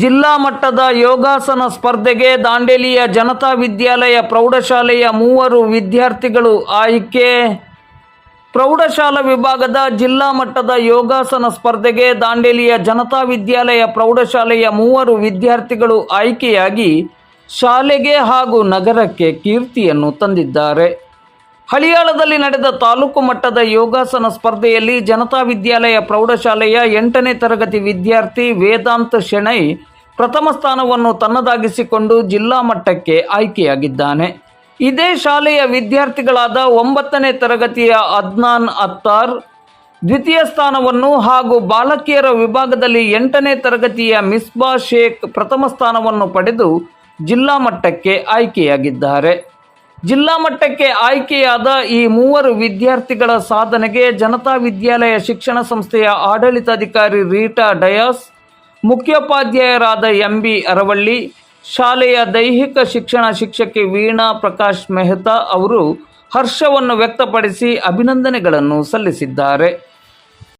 ಜಿಲ್ಲಾ ಮಟ್ಟದ ಯೋಗಾಸನ ಸ್ಪರ್ಧೆಗೆ ದಾಂಡೇಲಿಯ ಜನತಾ ವಿದ್ಯಾಲಯ, ಪ್ರೌಢಶಾಲೆಯ ಮೂವರು ವಿದ್ಯಾರ್ಥಿಗಳು ಆಯ್ಕೆ. ಪ್ರೌಢಶಾಲಾ ವಿಭಾಗದ ಜಿಲ್ಲಾ ಮಟ್ಟದ ಯೋಗಾಸನ ಸ್ಪರ್ಧೆಗೆ ದಾಂಡೇಲಿಯ ಜನತಾ ವಿದ್ಯಾಲಯ, ಪ್ರೌಢಶಾಲೆಯ ಮೂವರು ವಿದ್ಯಾರ್ಥಿಗಳು ಆಯ್ಕೆಯಾಗಿ ಶಾಲೆಗೆ ಹಾಗೂ ನಗರಕ್ಕೆ ಕೀರ್ತಿಯನ್ನು ತಂದಿದ್ದಾರೆ. ಹಳಿಯಾಳದಲ್ಲಿ ನಡೆದ ತಾಲೂಕು ಮಟ್ಟದ ಯೋಗಾಸನ ಸ್ಪರ್ಧೆಯಲ್ಲಿ ಜನತಾ ವಿದ್ಯಾಲಯ ಪ್ರೌಢಶಾಲೆಯ ಎಂಟನೇ ತರಗತಿ ವಿದ್ಯಾರ್ಥಿ ವೇದಾಂತ ಶೆಣೈ ಪ್ರಥಮ ಸ್ಥಾನವನ್ನು ತನ್ನದಾಗಿಸಿಕೊಂಡು ಜಿಲ್ಲಾ ಮಟ್ಟಕ್ಕೆ ಆಯ್ಕೆಯಾಗಿದ್ದಾನೆ. ಇದೇ ಶಾಲೆಯ ವಿದ್ಯಾರ್ಥಿಗಳಾದ ಒಂಬತ್ತನೇ ತರಗತಿಯ ಅದ್ನಾನ್ ಅತ್ತಾರ್ ದ್ವಿತೀಯ ಸ್ಥಾನವನ್ನು ಹಾಗೂ ಬಾಲಕಿಯರ ವಿಭಾಗದಲ್ಲಿ ಎಂಟನೇ ತರಗತಿಯ ಮಿಸ್ಬಾ ಶೇಖ್ ಪ್ರಥಮ ಸ್ಥಾನವನ್ನು ಪಡೆದು ಜಿಲ್ಲಾ ಮಟ್ಟಕ್ಕೆ ಆಯ್ಕೆಯಾಗಿದ್ದಾರೆ. ಜಿಲ್ಲಾ ಮಟ್ಟಕ್ಕೆ ಆಯ್ಕೆಯಾದ ಈ ಮೂವರು ವಿದ್ಯಾರ್ಥಿಗಳ ಸಾಧನೆಗೆ ಜನತಾ ವಿದ್ಯಾಲಯ ಶಿಕ್ಷಣ ಸಂಸ್ಥೆಯ ಆಡಳಿತಾಧಿಕಾರಿ ರೀಟಾ ಡಯಾಸ್, ಮುಖ್ಯೋಪಾಧ್ಯಾಯರಾದ ಎಂ ಬಿ ಅರವಳ್ಳಿ, ಶಾಲೆಯ ದೈಹಿಕ ಶಿಕ್ಷಣ ಶಿಕ್ಷಕಿ ವೀಣಾ ಪ್ರಕಾಶ್ ಮೆಹ್ತಾ ಅವರು ಹರ್ಷವನ್ನು ವ್ಯಕ್ತಪಡಿಸಿ ಅಭಿನಂದನೆಗಳನ್ನು ಸಲ್ಲಿಸಿದ್ದಾರೆ.